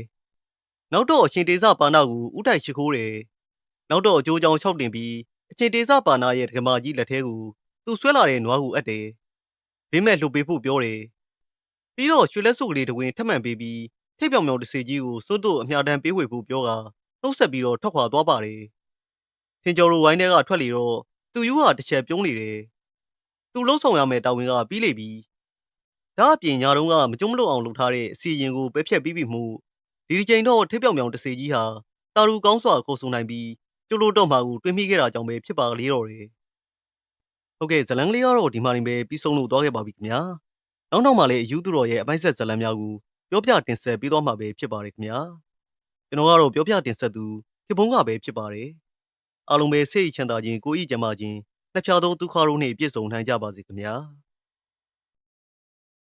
နောက်တော့အချင်းတေစဘာနာကိုဥတိုက်ရှိခိုးတယ်နောက်တော့အကျိုးကြောင့်၆တင်ပြီးအချင်းတေစဘာနာရဲ့ဒကမာကြီးလက်ထဲကိုသူဆွဲလာတဲ့နွားကိုအပ်တယ်ဘေးမဲ့လှုပ်ပေးဖို့ပြောတယ်ပြီးတော့ရွှေလက်စုပ်ကလေးတဝင်းထပ်မံပေးပြီးထိပ်ပြောင်ပြောင်တစေကြီးကိုစွတ်တို့အမြတမ်းပေးဝေဖို့ပြောကနှုတ်ဆက်ပြီးတော့ထွက်ခွာသွားပါတယ်။ထင်ကျော်တို့ဝိုင်းထဲကထွက်လေတော့သူယူဟာတစ်ချက်ပြုံးနေတယ်။သူလှုပ်ဆောင်ရမယ့်တာဝန်ကပြီးလေပြီ။ဒါအပြင်ညာတုန်းကမကြုံမလို့အောင်လုပ်ထားတဲ့အစီရင်ကိုပဲဖြတ်ပြီးပြီမှု ဒီဒီချိန်တော့ထိပ်ပြောင်ပြောင်တစေကြီးဟာတာရူကောင်းစွာကိုဆုံနိုင်ပြီးကျိုးလို့တော့မှကိုတွင်းမိခဲ့တာကြောင့်ပဲဖြစ်ပါလေတော့တယ်။ဟုတ်ကဲ့ဇလန်ကလေးကတော့ဒီမှာနေပဲပြီးဆုံးလို့သွားခဲ့ပါပြီခင်ဗျာ။နောက်နောက်မှလည်းအယူသူတော်ရဲ့အပိုင်းဆက်ဇလန်များကိုပြောပြတင်ဆက်ပေးသွားမှာပဲဖြစ်ပါတယ်ခင်ဗျာ။ကျွန်တော်ကတော့ပြောပြတင်ဆက်သူဖြစ်ဖုံးကပဲဖြစ်ပါတယ်။အားလုံးပဲစိတ်ချမ်းသာခြင်းကိုယ်ဤကျန်းမာခြင်းနှစ်ဖြာသောဒုက္ခတို့နှင့်ပြည့်စုံနိုင်ကြပါစေခင်ဗျာ။